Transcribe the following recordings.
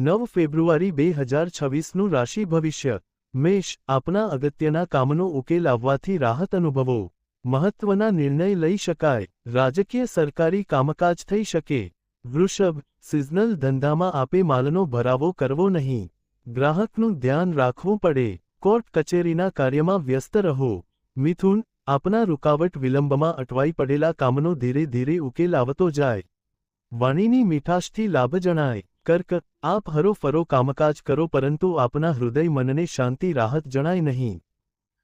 નવ ફેબ્રુઆરી બે હજાર છવ્વીસનું રાશિ ભવિષ્ય. મેષ, આપના અગત્યના કામનો ઉકેલ આવવાથી રાહત અનુભવો. મહત્વના નિર્ણય લઈ શકાય. રાજકીય સરકારી કામકાજ થઈ શકે. વૃષભ, સિઝનલ ધંધામાં આપે માલનો ભરાવો કરવો નહીં. ગ્રાહકનું ધ્યાન રાખવું પડે. કોર્ટ કચેરીના કાર્યમાં વ્યસ્ત રહો. મિથુન, આપના રૂકાવટ વિલંબમાં અટવાઈ પડેલા કામનો ધીરે ધીરે ઉકેલ આવતો જાય. વાણીની મીઠાશથી લાભ જણાય. કર્ક, આપ હરોફરો કામકાજ કરો પરંતુ આપના હૃદય મનને શાંતિ રાહત જણાય નહીં.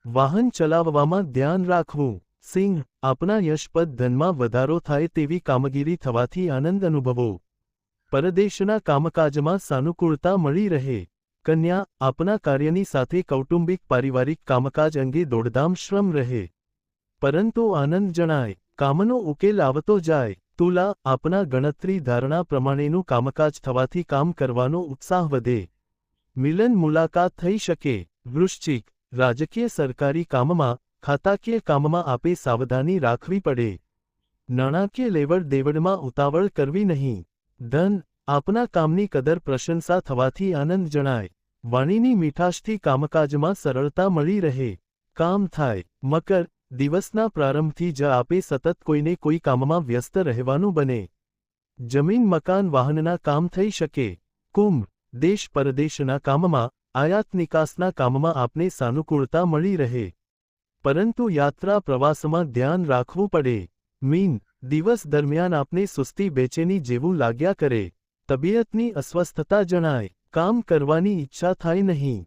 વાહન ચલાવવામાં ધ્યાન રાખવું. સિંહ, આપના યશપદ ધનમાં વધારો થાય તેવી કામગીરી થવાથી આનંદ અનુભવો. પરદેશના કામકાજમાં સાનુકૂળતા મળી રહે. કન્યા, આપના કાર્યની સાથે કૌટુંબિક પારિવારિક કામકાજ અંગે દોડધામ શ્રમ રહે. પરંતુ આનંદ જણાય. કામનો ઉકેલ આવતો જાય. તુલા આપના ગણતરી ધારણા પ્રમાણેનું કામકાજ થવાથી કામ કરવાનો ઉત્સાહ વધે. મિલન મુલાકાત થઈ શકે. વૃશ્ચિક, રાજકીય સરકારી કામમાં, ખાતાકીય કામમાં આપે સાવધાની રાખવી પડે. નાણાકીય લેવડ દેવડમાં ઉતાવળ કરવી નહીં. ધન, આપના કામની કદર પ્રશંસા થવાથી આનંદ જણાય. વાણીની મીઠાશથી કામકાજમાં સરળતા મળી રહે. કામ થાય. મકર દિવસના પ્રારંભથી જ આપે સતત કોઈને કોઈ કામમાં વ્યસ્ત રહેવાનું બને. જમીન, મકાન, વાહનના કામ થઈ શકે. કુંભ, દેશ પરદેશના કામમાં, આયાત નિકાસના કામમાં આપને સાનુકૂળતા મળી રહે. પરંતુ યાત્રા પ્રવાસમાં ધ્યાન રાખવું પડે. મીન, દિવસ દરમિયાન આપને સુસ્તી બેચેની જેવું લાગ્યા કરે. તબિયતની અસ્વસ્થતા જણાય. કામ કરવાની ઈચ્છા થાય નહીં.